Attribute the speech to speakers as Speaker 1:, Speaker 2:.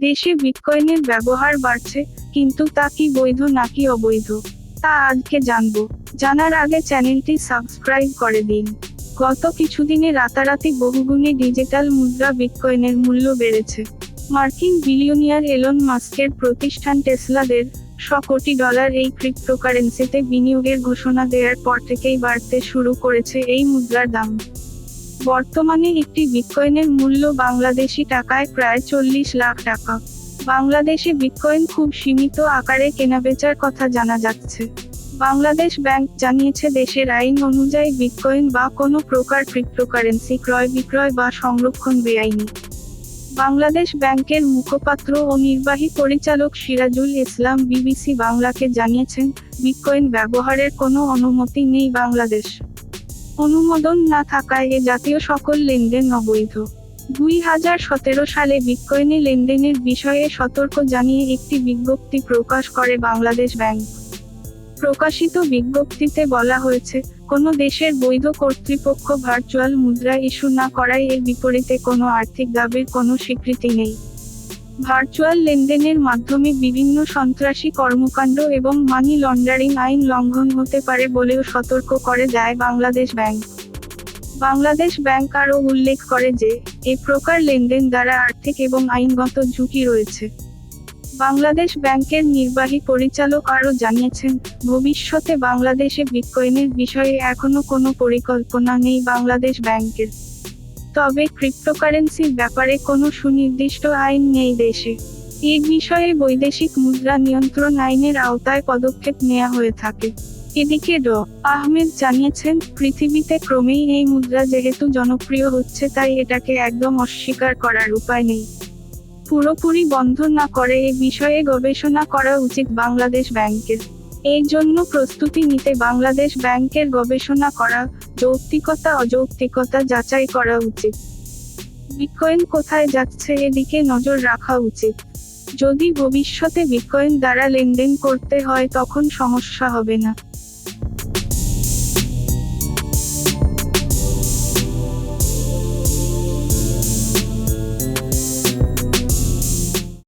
Speaker 1: দেশে বিটকয়েনের ব্যবহার বাড়ছে, কিন্তু তা কি বৈধ নাকি অবৈধ? তা আজকে জানব। জানার আগে চ্যানেলটি সাবস্ক্রাইব করে দিন। গত কিছুদিনে রাতারাতি বহুগুণে ডিজিটাল মুদ্রা বিটকয়েনের মূল্য বেড়েছে। মার্কিন বিলিয়নিয়ার এলন মাস্কের প্রতিষ্ঠান টেসলাদের শ কোটি ডলার এই ক্রিপ্টোকারেন্সিতে বিনিয়োগের ঘোষণা দেওয়ার পর থেকেই বাড়তে শুরু করেছে এই মুদ্রার দাম। বর্তমানে একটি বিটকয়েনের মূল্য বাংলাদেশি টাকায় প্রায় চল্লিশ লাখ টাকা। বাংলাদেশে বিটকয়েন খুব সীমিত আকারে কেনাবেচার কথা জানা যাচ্ছে। বাংলাদেশ ব্যাংক জানিয়েছে, দেশের আইন অনুযায়ী বিটকয়েন বা কোনো প্রকার ক্রিপ্টোকারেন্সি ক্রয় বিক্রয় বা সংরক্ষণ বেআইনি। বাংলাদেশ ব্যাংকের মুখপাত্র ও নির্বাহী পরিচালক সিরাজুল ইসলাম বিবিসি বাংলাকে জানিয়েছেন, বিটকয়েন ব্যবহারের কোনো অনুমতি নেই বাংলাদেশ। অনুমোদন না থাকায় এ জাতীয় সকল লেনদেন অবৈধ। দুই হাজার সতেরো সালে বিটকয়েনে লেনদেনের বিষয়ে সতর্ক জানিয়ে একটি বিজ্ঞপ্তি প্রকাশ করে বাংলাদেশ ব্যাংক। প্রকাশিত বিজ্ঞপ্তিতে বলা হয়েছে, কোনো দেশের বৈধ কর্তৃপক্ষ ভার্চুয়াল মুদ্রা ইস্যু না করায় এর বিপরীতে কোনো আর্থিক দাবির কোনো স্বীকৃতি নেই। ভার্চুয়াল লেনদেনের মাধ্যমে বিভিন্ন সন্ত্রাসী কর্মকাণ্ড এবং মানি লন্ডারিং আইন লঙ্ঘন হতে পারে বলেও সতর্ক করে দেয় বাংলাদেশ ব্যাংক। বাংলাদেশ ব্যাংক আরও উল্লেখ করে যে, এ প্রকার লেনদেন দ্বারা আর্থিক এবং আইনগত ঝুঁকি রয়েছে। বাংলাদেশ ব্যাংকের নির্বাহী পরিচালক আরও জানিয়েছেন, ভবিষ্যতে বাংলাদেশে বিটকয়েনের বিষয়ে এখনও কোনো পরিকল্পনা নেই বাংলাদেশ ব্যাংকের। তবে ক্রিপ্টোকারেন্সির ব্যাপারে কোনো সুনির্দিষ্ট আইন নেই দেশে। এ বিষয়ে বৈদেশিক মুদ্রা নিয়ন্ত্রণ আইনের আওতায় পদক্ষেপ নেওয়া হয়ে থাকে। এদিকে ড. আহমেদ জানিয়েছেন, পৃথিবীতে ক্রমেই এই মুদ্রা যেহেতু জনপ্রিয় হচ্ছে, তাই এটাকে একদম অস্বীকার করার উপায় নেই। পুরোপুরি বন্ধ না করে এ বিষয়ে গবেষণা করা উচিত বাংলাদেশ ব্যাংকের। এই জন্য প্রস্তুতি নিতে বাংলাদেশ ব্যাংকের গবেষণা করা, যৌক্তিকতা, অযৌক্তিকতা যাচাই করা উচিত। বিটকয়েন কোথায় যাচ্ছে এদিকে নজর রাখা উচিত। যদি ভবিষ্যতে বিটকয়েন দ্বারা লেনদেন করতে হয় তখন সমস্যা হবে না।